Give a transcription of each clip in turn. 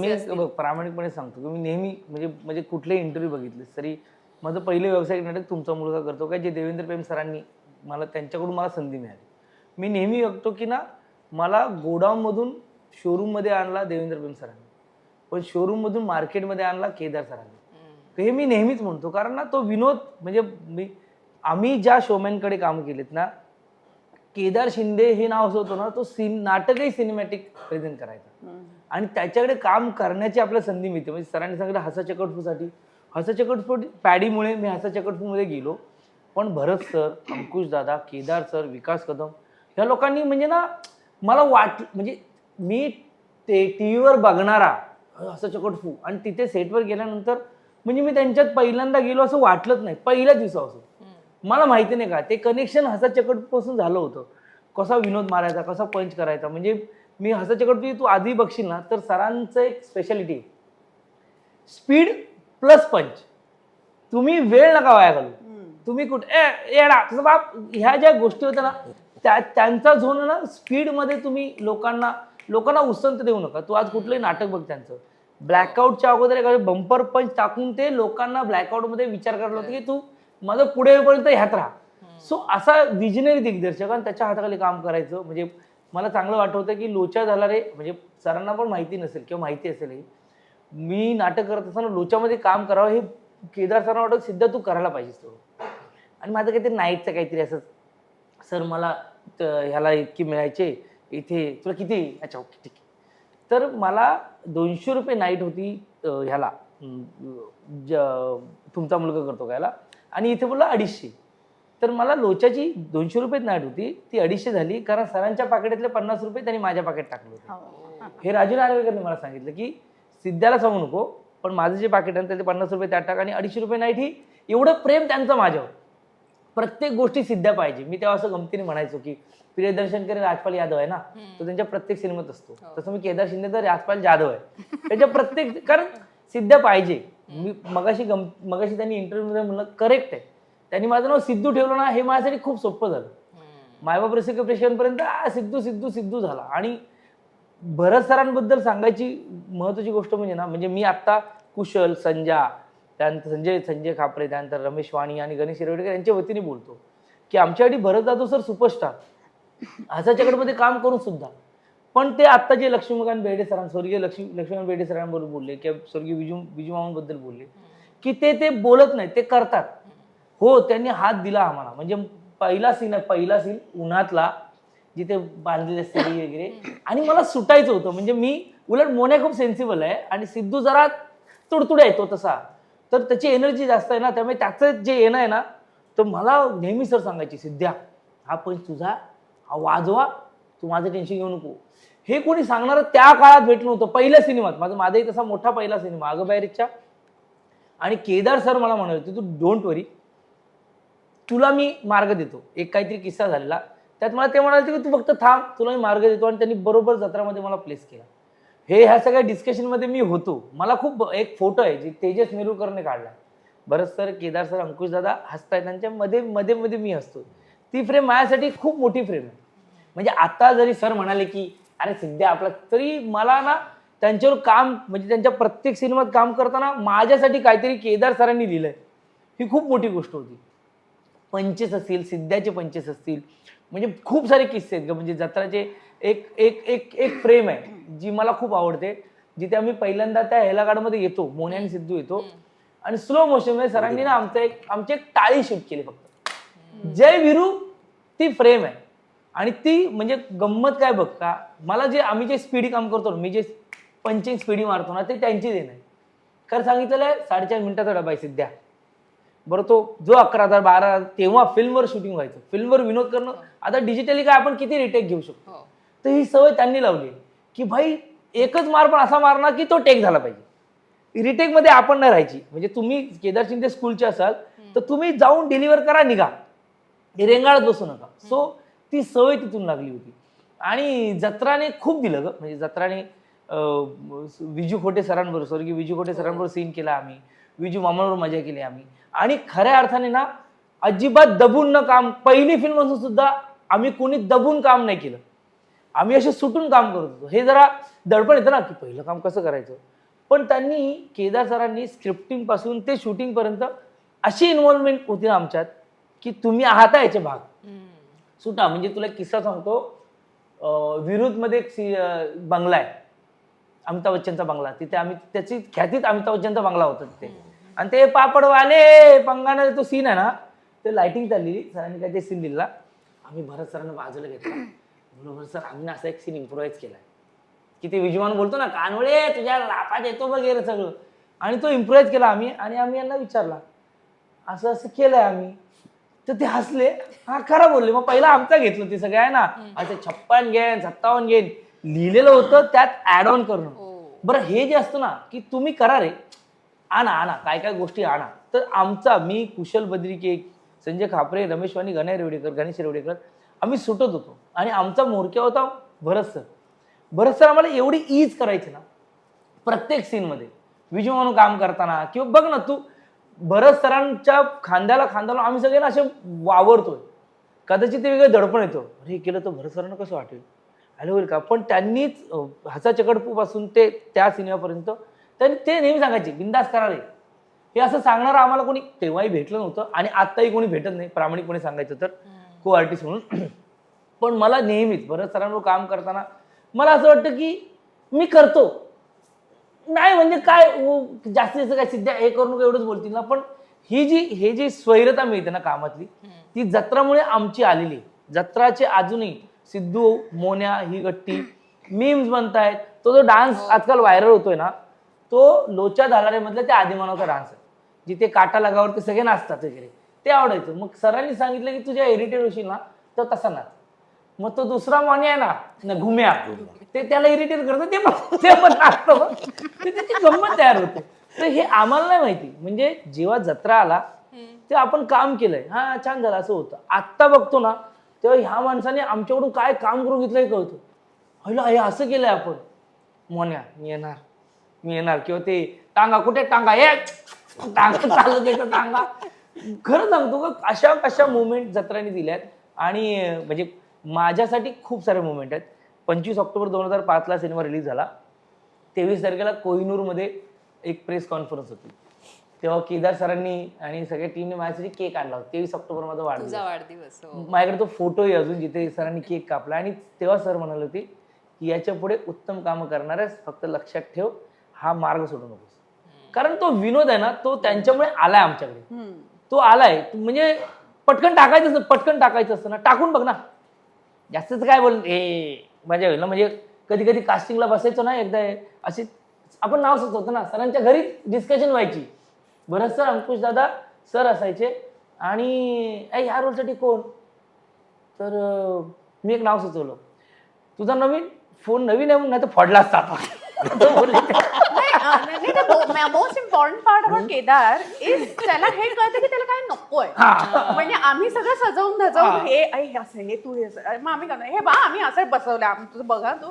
मी. बघ, प्रामाणिकपणे सांगतो की मी नेहमी म्हणजे म्हणजे कुठलेही इंटरव्ह्यू बघितले तरी माझं पहिलं व्यावसायिक नाटक तुमचा मुलगा करतो काय जे देवेंद्र प्रेम सरांनी मला त्यांच्याकडून मला संधी मिळाली. मी नेहमी बघतो की ना मला गोडाऊनमधून शोरूममध्ये आणला देवेंद्र प्रेम सरांनी. पण शोरूममधून मार्केटमध्ये आणला केदार सरांनी. तर हे मी नेहमीच म्हणतो. कारण ना तो विनोद म्हणजे मी आम्ही ज्या शोमॅनकडे काम केलेत ना केदार शिंदे हे नाव असं होतं ना तो सिन नाटकही सिनेमॅटिक प्रेझेंट करायचा. आणि त्याच्याकडे काम करण्याची आपल्याला संधी मिळते. म्हणजे सरांनी सांगितलं हसा चकटफूसाठी हसा चकटफू पॅडीमुळे मी हसा चकटफूमध्ये गेलो. पण भरत सर अंकुश दादा केदार सर विकास कदम ह्या लोकांनी म्हणजे ना मला वाट म्हणजे मी ते टी व्हीवर बघणारा हसा चकटफू आणि तिथे सेटवर गेल्यानंतर म्हणजे मी त्यांच्यात पहिल्यांदा गेलो असं वाटलंच नाही. पहिल्या दिवसापासून. मला माहिती नाही का ते कनेक्शन हसा चकटपासून झालं होतं. कसा विनोद मारायचा कसा पंच करायचा म्हणजे मी हसा चकट तू आधी बघशील ना तर सरांचं एक स्पेशालिटी स्पीड प्लस पंच तुम्ही वेळ नका वाया घालू. तुम्ही कुठे येडा तुझा बाप ह्या ज्या गोष्टी होत्या ना त्या त्यांचा झोन ना स्पीडमध्ये तुम्ही लोकांना लोकांना उसंत देऊ नका. तू आज कुठलंही नाटक बघ त्यांचं. ब्लॅकआउटच्या अगोदर एखादं बंपर पंच टाकून ते लोकांना ब्लॅकआउटमध्ये विचार करायला होतं की तू माझं पुढे येईपर्यंत ह्यात राहा. सो असा विजनरी दिग्दर्शक आणि त्याच्या हाताखाली काम करायचं म्हणजे मला चांगलं वाटवतं की लोचा झाला रे म्हणजे सरांना पण माहिती नसेल किंवा माहिती असेलही मी नाटक करत असताना लोच्यामध्ये काम करावं हे केदार सरांना वाटत सिद्ध तू करायला पाहिजेस तो आणि माझं काहीतरी नाईटचं काहीतरी असं सर मला ह्याला इतकी मिळायचे इथे तुला किती अच्छा ओके ठीक आहे. तर मला दोनशे रुपये नाईट होती ह्याला ज- तुमचा मुलगा करतो का याला आणि इथे बोलला अडीचशे. तर मला लोच्याची दोनशे रुपये नाईट होती. ती अडीचशे झाली. कारण सरांच्या पाकिटातले पन्नास रुपये त्यांनी माझ्या पाकिट टाकले होते. हो. हे राजू नार्वेकरने मला सांगितलं की सिद्ध्याला सांगू नको पण माझं जे पाकिट आहे त्याचे पन्नास रुपये त्यात टाक आणि अडीचशे रुपये नाईट ही. एवढं प्रेम त्यांचं माझ्यावर. प्रत्येक गोष्टी सिद्ध्या पाहिजे. मी तेव्हा असं गमतीने म्हणायचो की प्रियदर्शन करे राजपाल यादव आहे ना तो त्यांच्या प्रत्येक सिनेमात असतो. तसं मी केदार शिंदे तर राजपाल जाधव आहे. त्याच्या प्रत्येक कारण सिद्ध्या पाहिजे. मी मगाशी गम मगाशी त्यांनी इंटरव्ह्यू मध्ये म्हणलं करेक्ट आहे. त्यांनी माझं नाव सिद्धू ठेवलं ना हे माझ्यासाठी खूप सोपं झालं. मायबाप रसिक प्रेक्षकांपर्यंत सिद्धू सिद्धू सिद्धू झाला. आणि भरत सरांबद्दल सांगायची महत्वाची गोष्ट म्हणजे ना म्हणजे मी आत्ता कुशल संजा त्यानंतर संजय संजय खापरे त्यानंतर रमेश वाणी आणि गणेश हिरवडेकर यांच्या वतीने बोलतो की आमच्यासाठी भरत जाधव सर सुपरस्टार हसाच्याकडमध्ये काम करून सुद्धा. पण ते आत्ता जे लक्ष्मीकांत बेर्डे सरां स्वर्गीय लक्ष्मी लक्ष्मीकांत बेर्डे सरांबरोबर बोलले किंवा स्वर्गीय विजू विजू मामांबद्दल बोलले की ते ते बोलत नाही ते करतात. हो त्यांनी हात दिला आम्हाला. म्हणजे पहिला सीन आहे पहिला सीन उन्हातला जिथे बांधलेले स्त्री वगैरे आणि मला सुटायचं होतं. म्हणजे मी उलट मोन्या खूप सेन्सिबल आहे आणि सिद्धू जरा तुडतुडे येतो तसा. तर त्याची एनर्जी जास्त आहे ना त्यामुळे त्याचं जे येणं आहे ना तर मला नेहमी सर सांगायची सिद्ध्या हा पंच तुझा हा वाजवा तू माझं टेन्शन घेऊ नको. हे कोणी सांगणार त्या काळात भेटलं होतं पहिल्या सिनेमात. माझा माझाही तसा मोठा पहिला सिनेमा अगबायरीच्या आणि केदार सर मला म्हणत होते तू डोंट वरी तुला मी मार्ग देतो. एक काहीतरी किस्सा झालेला. त्यात मला ते म्हणाले की तू फक्त थांब तुला मी मार्ग देतो. आणि त्यांनी बरोबर जत्रामध्ये मला प्लेस केला. हे ह्या सगळ्या डिस्कशनमध्ये मी होतो. मला खूप एक फोटो आहे जे तेजस नेरुरकरने काढला. भरत सर केदार सर अंकुश दादा हसतायत त्यांच्या मध्ये मध्ये मध्ये मी हसतो. ती फ्रेम माझ्यासाठी खूप मोठी फ्रेम आहे. म्हणजे आता जरी सर म्हणाले की अरे सध्या आपला तरी मला ना त्यांच्यावर काम म्हणजे त्यांच्या प्रत्येक सिनेमात काम करताना माझ्यासाठी काहीतरी केदार सरांनी लिहिलंय. ही खूप मोठी गोष्ट होती. पंचेस असतील सिद्ध्याचे पंचेस असतील म्हणजे खूप सारे किस्से आहेत ग. म्हणजे जत्राचे एक एक एक एक फ्रेम आहे जी मला खूप आवडते जिथे आम्ही पहिल्यांदा त्या हेलागाडमध्ये येतो मोने आणि सिद्धू येतो आणि स्लो मोशनमध्ये सरांनी ना आमचं एक आमची एक टाळी शूट केली फक्त. जय विरू ती फ्रेम आहे. आणि ती म्हणजे गंमत काय बघ का मला जे आम्ही जे स्पीडी काम करतो मी जे पंचिंग स्पीडी मारतो ना ते त्यांची देण आहे. कारण सांगितलेलं आहे साडेचार मिनिटाचा डबा आहे सिद्ध्या. बरं तो जो अकरा हजार बारा हजार, तेव्हा फिल्मवर शूटिंग व्हायचं. फिल्मवर विनोद करणं आता डिजिटली काय आपण किती रिटेक घेऊ शकतो? हो. तर ही सवय त्यांनी लावली की भाई एकच मार पण असा मारणार की तो टेक झाला पाहिजे. रिटेकमध्ये आपण नाही राहायची. म्हणजे तुम्ही केदार शिंदे स्कूलचे असाल तर तुम्ही जाऊन डिलिव्हर करा निघा. रेंगाळत बसू नका. सो ती सवय तिथून लागली होती. आणि जत्राने खूप दिलं ग. म्हणजे जत्राने विजू खोटे सरांबरोबर स्वर्गीय विजू खोटे सरांबरोबर सीन केला आम्ही. विजू मामांवर मजा केली आम्ही. आणि खऱ्या अर्थाने ना अजिबात दबून न काम पहिली फिल्म असून सुद्धा आम्ही कोणी दबून काम नाही केलं. आम्ही असे सुटून काम करत होतो. हे जरा दडपण येतं ना की पहिलं काम कसं करायचं? पण त्यांनी केदार सरांनी स्क्रिप्टिंगपासून ते शूटिंग पर्यंत अशी इन्व्हॉल्वमेंट होती ना आमच्यात की तुम्ही आहात याचे भाग. सुटा म्हणजे तुला एक किस्सा सांगतो विरुद्धमध्ये एक सी बंगला आहे. अमिताभ बच्चनचा बंगला. तिथे आम्ही त्याची ख्यातीत अमिताभ बच्चनचा बंगला होता तिथे. आणि ते पापडवाले पंगाना तो सीन आहे ना ते लायटिंग चाललेली सरांनी काय ते सीन दिला आम्ही भरत सरांना बाजूला घेतला. बरोबर सर आम्ही ना असा एक सीन इम्प्रोवाइज केला की ते विजवान बोलतो ना कानवळे तुझ्या लापात येतो वगैरे सगळं. आणि तो इम्प्रोवाइज केला आम्ही आणि आम्ही यांना विचारला असं असं केलंय आम्ही. तर ते हसले. हा खरं बोलले. मग पहिला आमचा घेतलं ते सगळं आहे ना? असं छप्पन घेन सत्तावन्न घेन लिहिलेलं होतं त्यात ऍड ऑन करणं बरं हे जे असतं ना की तुम्ही करा रे. आणा आणा. काय काय गोष्टी आणा. तर आमचा मी कुशल बद्रिके संजय खापरे रमेश वाणी गणेश रेवडेकर गणेश रेवडेकर आम्ही सुटत होतो. आणि आमचा मोरक्या होता भरत सर. भरत सर आम्हाला एवढी ईज करायची ना प्रत्येक सीनमध्ये विजू म्हणून काम करताना किंवा बघ ना तू भरत सरांच्या खांद्याला खांद्याला आम्ही सगळे ना असे वावरतोय. कदाचित ते वेगळं दडपण येतो. अरे हे केलं तर भरत सरांना कसं वाटेल? आलं होईल का पण त्यांनीच हसा चकडपूपासून ते त्या सिनेमापर्यंत त्यांनी ते नेहमी सांगायचे बिंदास करा रे. हे असं सांगणारं आम्हाला कोणी तेव्हाही भेटलं नव्हतं आणि आत्ताही कोणी भेटत नाही प्रामाणिकपणे सांगायचं तर को आर्टिस्ट म्हणून. पण मला नेहमीच भरत सरांवर काम करताना मला असं वाटतं की मी करतो. नाही म्हणजे काय जास्तीत जास्त काय सिद्ध्या हे करून नका एवढंच बोलतील ना पण ही जी हे जी स्वैरता मिळते ना कामातली ती जत्रामुळे आमची आलेली आहे. जत्राचे अजूनही सिद्धू मोन्या ही गट्टी मीम्स बनतायत तो जो डान्स आजकाल व्हायरल होतोय ना तो लोच्या दालारे मधला त्या आदिमानवाचा डान्स आहे. जिथे काटा लगावर ते सगळे नाचतात वगैरे ते आवडायचं. मग सरांनी सांगितलं की तुझ्या इरिटेट होशील ना तर तसा नाच. मग तो दुसरा माने आहे ना न घुम्या. ते त्याला इरिटेट करतं ते पण ते पण मग. ते त्याची गंमत तयार होते. तर हे आम्हाला नाही माहिती. म्हणजे जेव्हा जत्रा आला ते आपण काम केलंय. हा छान झालं असं होतं. आत्ता बघतो ना तेव्हा ह्या माणसाने आमच्याकडून काय काम करून घेतलंय कळतं. अहिला हे असं केलंय आपण. मोन्या मी येणार. मी येणार. किंवा ते टांगा कुठे टांगा? ये टांगा चालत येतं टांगा. खरं सांगतो का अशा कशा मुवमेंट जत्राने दिल्यात. आणि म्हणजे माझ्यासाठी खूप सारे मुवमेंट आहेत. पंचवीस ऑक्टोबर दोन हजार पाचला सिनेमा रिलीज झाला. तेवीस तारखेला कोहिनूरमध्ये एक प्रेस कॉन्फरन्स होती. तेव्हा केदार सरांनी आणि सगळ्या टीमने माझ्यासाठी केक आणला होता. तेवीस ऑक्टोबर माझा वाढदिवस हो. माझ्याकडे तो फोटो आहे अजून जिथे सरांनी केक कापला. आणि तेव्हा सर म्हणाले होते की याच्यापुढे उत्तम कामं करणाऱ्यास फक्त लक्षात ठेव हा मार्ग सोडू नकोस. कारण तो विनोद आहे ना तो त्यांच्यामुळे आलाय आमच्याकडे. तो आलाय. म्हणजे पटकन टाकायचं असतं पटकन टाकायचं असतं ना. टाकून बघ ना. जास्तच काय बोल हे मजा होईल ना? म्हणजे कधी कधी कास्टिंगला बसायचो ना एकदा असे आपण नाव सुचवतो ना सरांच्या घरी डिस्कशन व्हायची. बरं सर अंकुश दादा सर असायचे. आणि "ऐ, ह्या रोलसाठी कोण? तर मी एक नाव सुचवलं. तुझा नवीन फोन नवीन आहे नाही तर फोडला असता तो बोलले. Most important part about Kedar is त्याला हे कळतं की त्याला काय नकोय हा. म्हणजे आम्ही सगळं सजवून हा. धजवून हे ऐ, हे असं हे तू हे असं. अरे, मग आम्ही करणार हे बा आम्ही असं बसवलं आम्ही तुझं बघा तू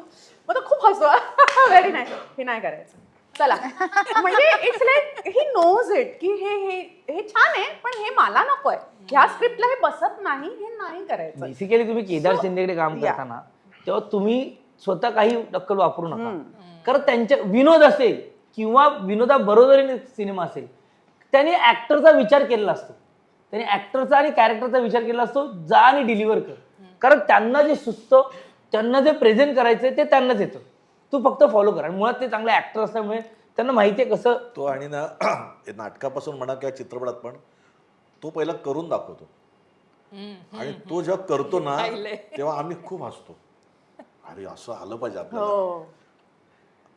मग तो खूप हसतो व्हेरी नाही हे नाही करायचं चला म्हणजे it's like he knows it की हे हे हे छान आहे पण हे मला नकोय ह्या स्क्रिप्टला हे बसत नाही हे नाही करायचं बेसिकली तुम्ही केदार शिंदेकडे काम yeah. करताना तेव्हा तुम्ही स्वतः काही डक्कल वापरू नका कारण त्यांच्या विनोद असेल किंवा विनोदा बरोबरीने सिनेमा असेल त्यांनी ऍक्टरचा विचार केलेला असतो. त्यांनी ऍक्टरचा आणि कॅरेक्टरचा विचार केलेला असतो जा आणि डिलिव्हर कर. कारण त्यांना जे सुचतं त्यांना जे प्रेझेंट करायचंय ते त्यांनाच येतं. तू फक्त फॉलो कर. आणि मुळात ते चांगले ऍक्टर असल्यामुळे त्यांना माहिती आहे कसं तो आणि ना हे नाटकापासून म्हणा किंवा चित्रपटात पण तो पहिला करून दाखवतो. आणि तो जेव्हा करतो ना. तेव्हा आम्ही खूप हसतो. अरे असं आलं पाहिजे आपल्याला.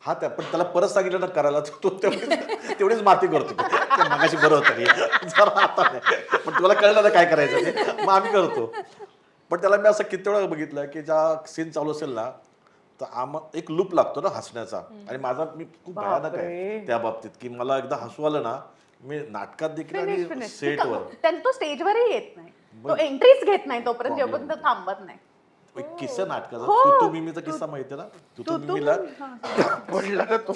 हो त्या पण त्याला परत सांगितलं ना करायला तो तेवढीच तेवढीच माती करतो. तो. मगाशी बरं होतं रे जरा आता नाही. पण तुला कळलं ना काय करायचं ते. मग आम्ही करतो. पण त्याला मी असं किती वेळा बघितलं की ज्या सीन चालू असेल ना तर आम एक लूप लागतो ना हसण्याचा. आणि माझा मी खूप भयानक आहे. त्या बाबतीत की मला एकदा हसू आलं ना मी नाटकात देखील आणि. सेटवर तो स्टेजवरही येत नाही. तो. एंट्रीच घेत नाही तोपर्यंत थांबत नाही. एक किस्सा नाटकाचा. हो. तू तू मिमीचा किस्सा माहिती आहे ना? तू तू तू- तू- मिमीला हा. पडला ना तो.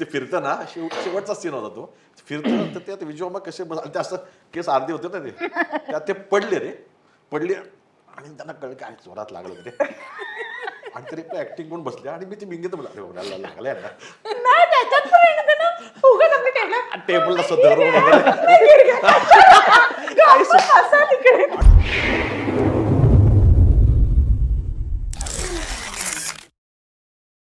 ते फिरतं ना. शेव- शेवटचा सीन होता तो. फिरतं तर त्यात विजयोमा कसे बस ते असं केस अर्धे होते ना ते. त्यात ते पडले रे. पडले. आणि त्यांना कळ काय जोरात लागलं ते आणि तरी आपलं ऍक्टिंग म्हणून बसले आणि मी ती बिंगेत म्हणलं अरे बाबा, लागल्या ना. नाही त्याच्यात पण आहे ना उगाच आपली टेबल टेबलला सुद्धा धरून वगैरे